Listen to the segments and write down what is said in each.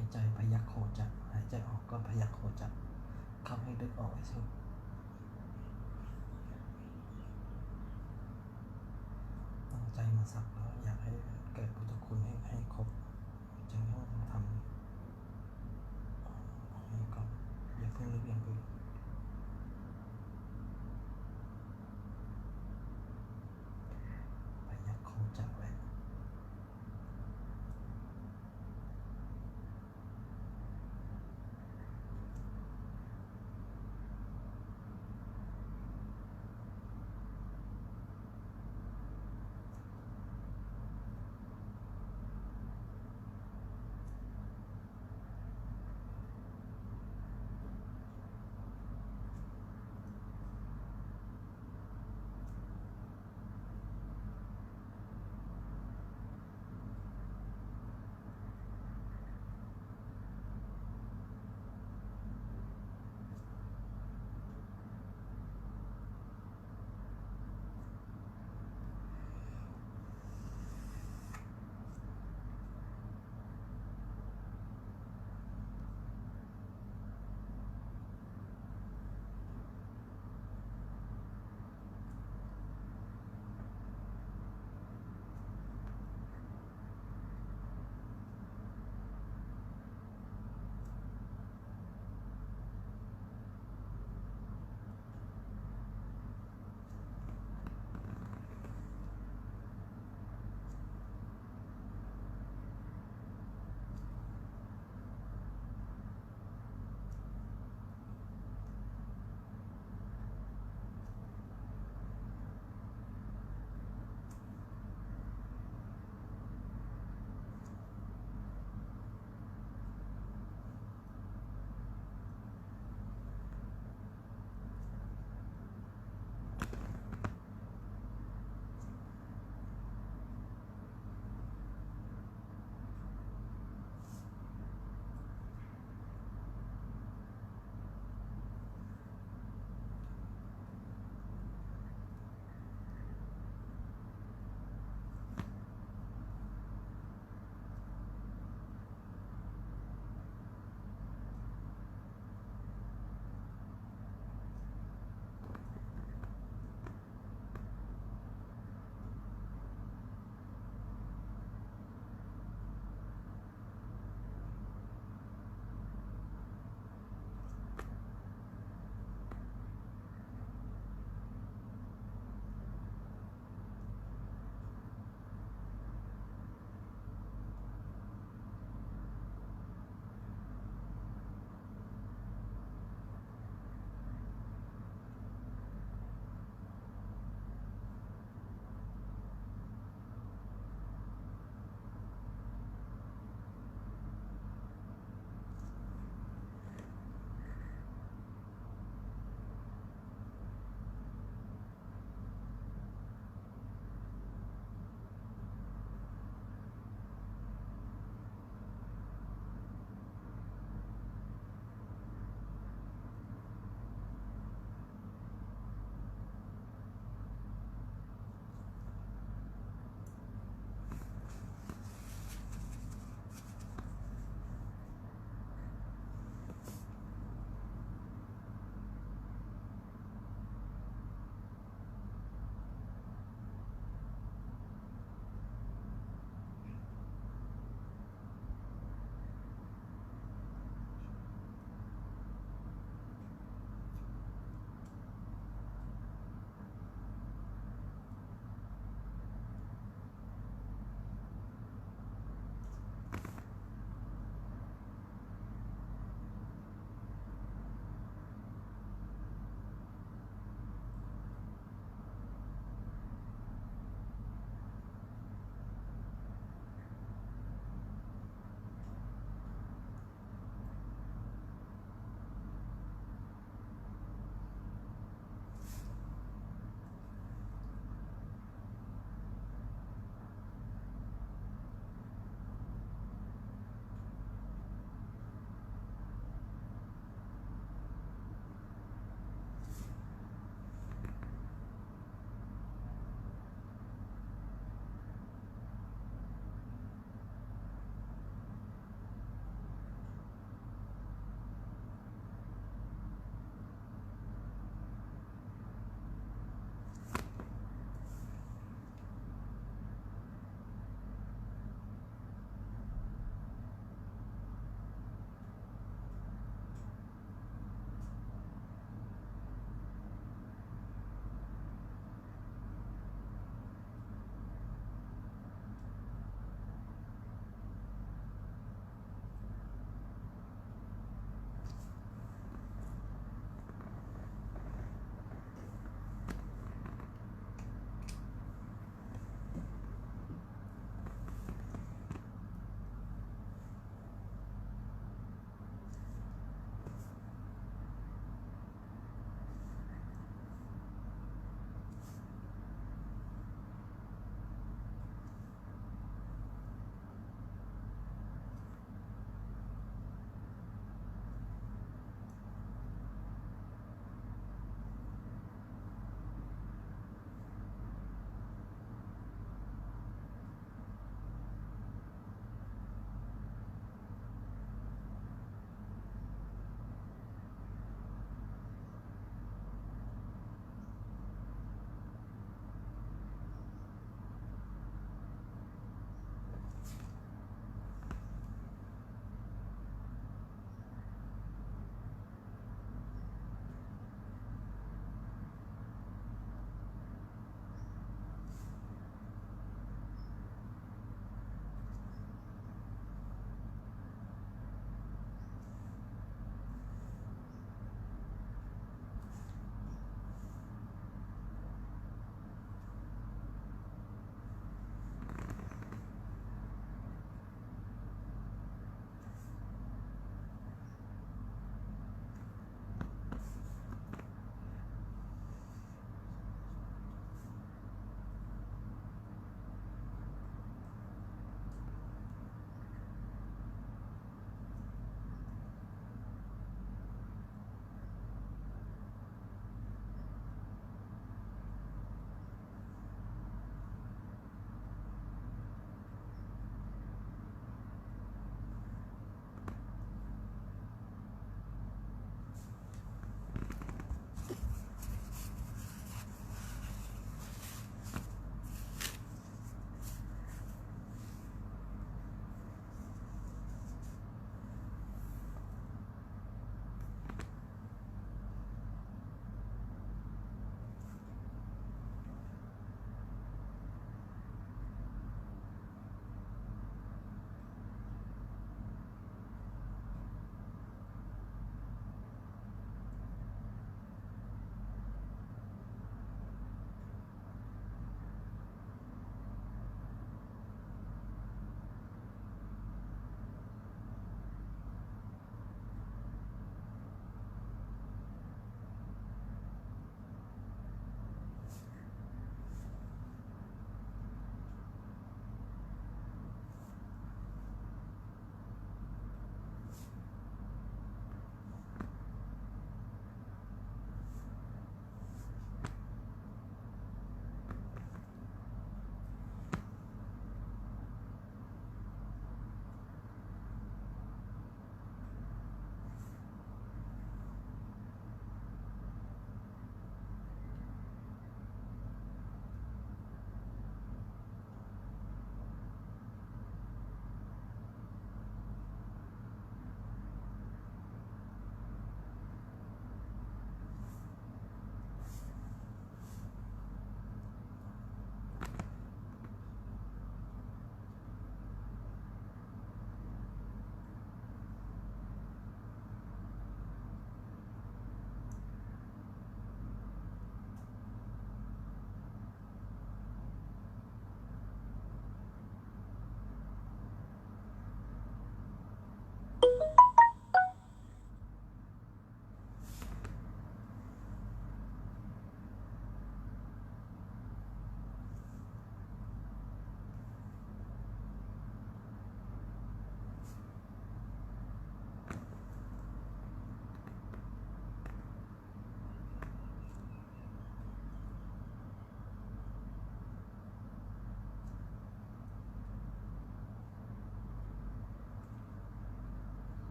ในใจพยักโคจะหายใจออกก็พยักโคจะเข้าให้ดึกออกให้สุดตั้งใจมาสักแล้วอยากให้เกิดพุทธคุณให้ให้ครบจึงต้องทำให้ก่อนอย่าเพิ่งลืมอย่างอื่น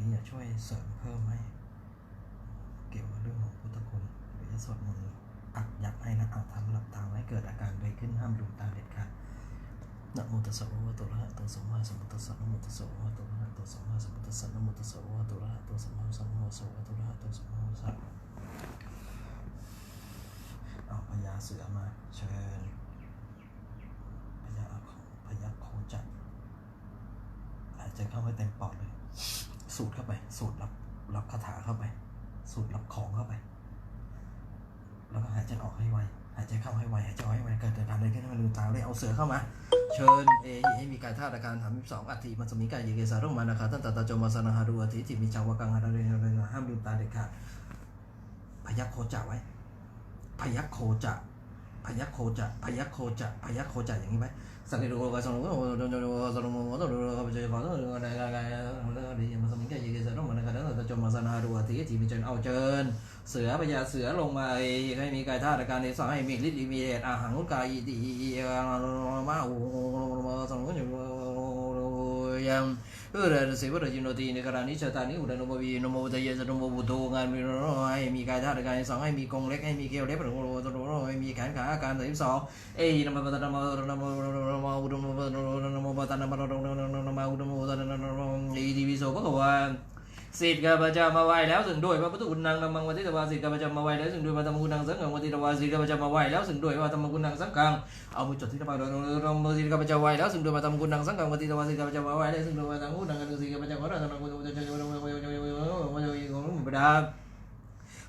นี้จะช่วยเสริมเพิ่มให้ เกี่ยวกับเรื่องของพุทธคุณหรือจะสวดมนต์อัดยับให้นะเอาทำหลับตาไว้เกิดอาการใดขึ้นห้ามลืมตาเด็ดขาดนะโมตัสสะภะคะวะโตอะระหะโตสัมมาสัมพุทธัสสะนะโมตัสสะภะคะวะโตอะระหะโตสัมมาสัมพุทธัสสะนะโมตัสสะภะคะวะโตอะระหะโตสัมมาสัมพุทธัสสะนะโมตัสสะภะคะวะโตอะระหะโตสัมมาสัมพุทธัสสะเอาพญาเสือมาเชิญพญาพญาโคจักหายใจเข้าไปเต็มปอดเลย สูดเข้าไป สูดรับรับคาถาเข้าไป สูดรับของเข้าไป แล้วก็หายใจออกให้ไวหายใจเข้าให้ไวหายใจออกให้ไวเกิดอาการใดขึ้นให้มันลืมตาเลยเอาเสือเข้ามา เชิญเอให้มีกายธาตุอาการสามสิบสองอัติมันจะมีกายเยเกสารุมานาคาตั้งแต่ตาจมาสนาหาดูอธิจิมีจาวกังหาดาเรนเรนห้ามลืมตาเด็ดขาดพยักโคจะไว้ พยักโคจะ พยักโคจะพยักโคจะพยักโคจะอย่างนี้ไหมสังเกตดูว่าสมมติว่าโดนโดนสมมติว่าโดนโดนเขาไปเจอเขาต้องโดนอะไรอะไรอะไรดีมันสมิงแค่ยีเสต้องมันนะครับตั้งแต่จมมาสนาดูอาทิตย์ที่มีเจนเอาเจิญ เสือพญาเสือลงมาให้มีกายธาตุการในสองให้มีฤทธิ์มีเดชอาหังกายดีมาโอ้มาสมมติอยู่ยัง เออเดี๋ยวเสียว่าจินโนตีในกรณีชะตานี้อุดนโมวีนโมตยะนโมบุโตงานมีโรให้มีกายธาตุการสองให้มีกงเล็กให้มีเกลียวเล็บหรือโรตโรให้มีแขนขาอาการสามสองเอ้ยนโมปัตตนโมนโมนโมอุดมนโมปัตตนโมนโมนโมอุดมปัตตนโมอีดีวิโสก็ว่า สิทธิ์ข้าพเจ้ามาไหว้แล้วถึงด้วยพระพุทธคุณนางนมังวัติตวาสิทธิ์ข้าพเจ้ามาไหว้แล้วถึงด้วยพระธรรมคุณนางสังฆังวัติตวาสิทธิ์ข้าพเจ้ามาไหว้แล้วถึงด้วยพระธรรมคุณนางสังฆังเอามือจดที่ตะปาดนมสิทธิ์ข้าพเจ้าไหว้แล้วถึงด้วยพระธรรมคุณนางสังฆังวัติตวาสิทธิ์ข้าพเจ้ามาไหว้แล้วถึงด้วยพระธรรมคุณนางกันสิทธิ์ข้าพเจ้าขอรับธรรมคุณพระเจ้าของพระดา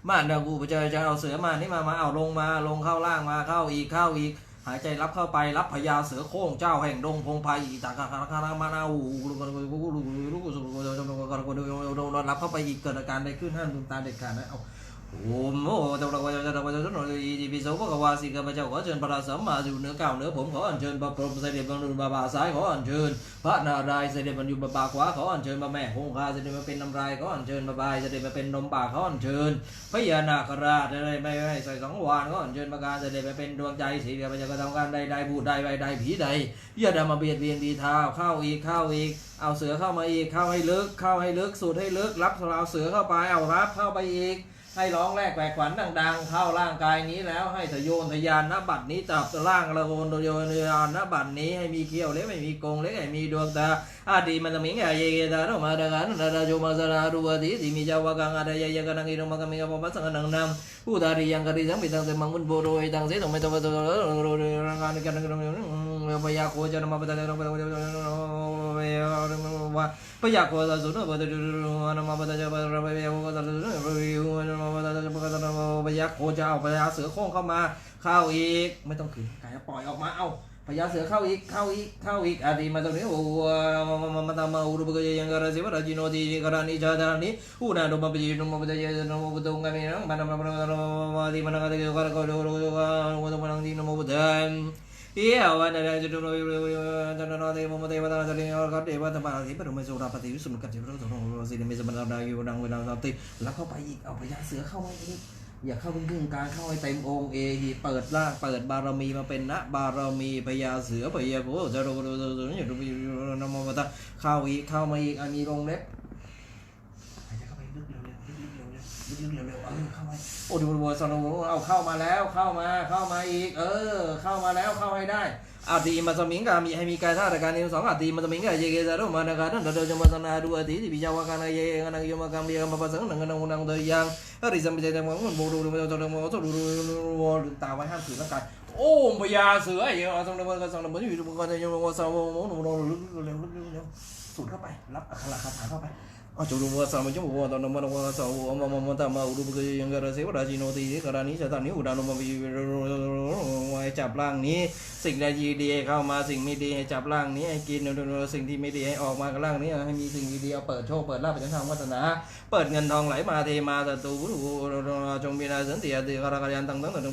มาดากูไปเจอจะเอาเสือมานี่มามาเอาลงมาลงเข้าล่างมาเข้าอีกเข้าอีก หายใจรับเข้าไปรับพญาเสือโค้งเจ้าแห่งดงพงไพอีตาคาคาคารามานาอูรับเข้าไปอีกเกิดอาการใดขึ้นห้ามลืมตาเด็ดขาดนะเอา โอ้โหเจ้าเราจะเราจะหน่อยอีพีโซก็ว่าสิกับพระเจ้าขอเชิญพระสมมาอยู่เหนือเก่าเหนือผมขออัญเชิญพระพรหมเสด็จบรรลุบาบาซ้ายขออัญเชิญพระนารายณ์เสด็จบรรยุบาบาขวาขออัญเชิญพระแม่คงคาเสด็จมาเป็นน้ำลายขออัญเชิญพระบายเสด็จมาเป็นนมปากขออัญเชิญพญานาคราชอะไรไม่ไม่ใส่สองวานก็อัญเชิญประการเสด็จไปเป็นดวงใจสีเดียวไปจะกระทำการใดใดพูดใดใดใดผีใดอย่าดำมาเบียดเบียนดีเท้าเข้าอีกเข้าอีกเอาเสือเข้ามาอีกเข้าให้ลึกเข้าให้ลึกสูดให้ลึกรับเอาเสือเข้าไปเอารับเข้าไปอีก ให้ร้องแรกแหวกขวัญดัง ๆ เข้าร่างกายนี้แล้วให้ทะโยนทะยานนบัดนี้จับร่างระโวนทะโยนทะยานนบัดนี้ให้มีเขี้ยวเล็กไม่มีกรงเล็กให้มีดวงตาอาดีมันจะมิงไงเยเกตาโนมาดากันดาดาโจมาสราดูวดีที่มีเจ้าวากังอาดายยังกังอินมังกัมิกาปัสสังนังนำผู้ดารียังกริสังปิตังเสมังมุนโบโรยตังเสตงเมตวะตโรโรรังกานกันกัน ยาโคจนมาปะตะนว่าพยาโคตสุนปะตะนมาปะตะจะปะระเบยโคตะสุนปะยูนมาปะตะจะปะตะนพยาโคจะเอาพยาเสือโค้งเข้ามาเข้าอีกไม่ต้องขืนกายปล่อยออกมาเอาพญาเสือเข้าอีกเข้าอีกเข้าอีกอดีมาตรงนี้โอ้มามามาตามาอุรุบกยังกระสิวราจิโนดีกระนิจาดานิอุนาโดมาปจิโนมาปจยโนมาปตุงกามินังมานามามามาดีมานากะกะกะกะโดโดโดกะโดมานังดีโนมาปตันเอียววันนั้นจะ เอวันเดูโนยโรยจันนนเดมมเทวตาจะเรียกก็เทวตาบาลิปรุเมสุราปฏิวิสุนกัจจิโรโตโนสิเมสมันดาอยู่ดังเวลาเราติแล้วเข้าไปอีกเอาพญาเสือเข้ามาอีกอย่าเข้าเป็นครึ่งกลางเข้าให้เต็มองค์เอหีเปิดร่างเปิดบารมีมาเป็นนะบารมีพญาเสือพญาโูจะรู้รู้รู้อยู่ดูนโมตาเข้าอีกเข้ามาอีกอันนี้ลงเล็บหายใจเข้าไปลึกเร็วๆลึกๆเร็วลึกเร็วเออเข้าไป โอ้ดูวัวสนุเอาเข้ามาแล้วเข้ามาเข้ามาอีก เออ เข้ามาแล้วเข้าให้ได้อาตีมาสมิงกามีให้มีกายธาตุการนี้สองอาตีมาสมิงกาเยเกซารุมานาการนั่นเราจะมาสนาดูอาตีที่พิจาวาการเยกันังยมกรรมเบียมาปัสสังนังนังนังเตยังอริสัมปเจตังมังมันโบดูดูดูดูดูดูดูดูลืมตาไว้ห้ามถือร่างกายโอ้พญาเสือไอ้เหี้สังนมันก็สังนมันอยู่มันก็จะยังว่าสาวมองหนูนอนลึกเร็วลึกเร็วสูดเข้าไปรับอัคระคาถาเข้าไป อ๋อจูดูว่าสาวมันจะบอกว่าตอนนั้นมันว่าสาวมามามาตามมาอุดุบก็ยังกระเสวราจิโนตีกระนี้จะตอนนี้อุดานมวิว้ให้จับร่างนี้ สิ่งใดดีๆเข้ามาสิ่งไม่ดีให้จับร่างนี้ให้กินสิ่งที่ไม่ดีให้ออกมากับร่างนี้ให้มีสิ่งดีๆเอาเปิดโชคเปิดลาภเป็นทางวัฒนาเปิดเงินทองไหลมาเทมาตะตูจงมีนาสันติอติกรกยันตังตังตัง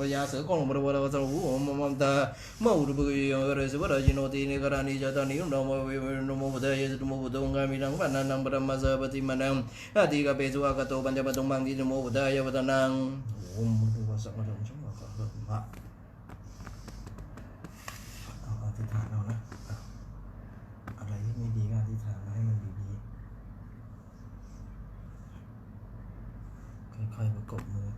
พยาเสือกงบริวารสรุปมมตาเมื่อรุบุยเรสวรจิโนตินิกรานิจตานิโนมวิโนมบุตรยสมุบุตรงกามินังปันนันังปรมาสสะปฏิมานังอาทิกาเปสุอากาโตปัญจปตุงมังทิสโมบุทธายะวัานังโอมมนุวัสสะมะดังชังกะมะเอาอธิษฐานเอานะอะไรที่ไม่ดีก็อธิษฐานให้มันดีๆค่อยๆประกบมือ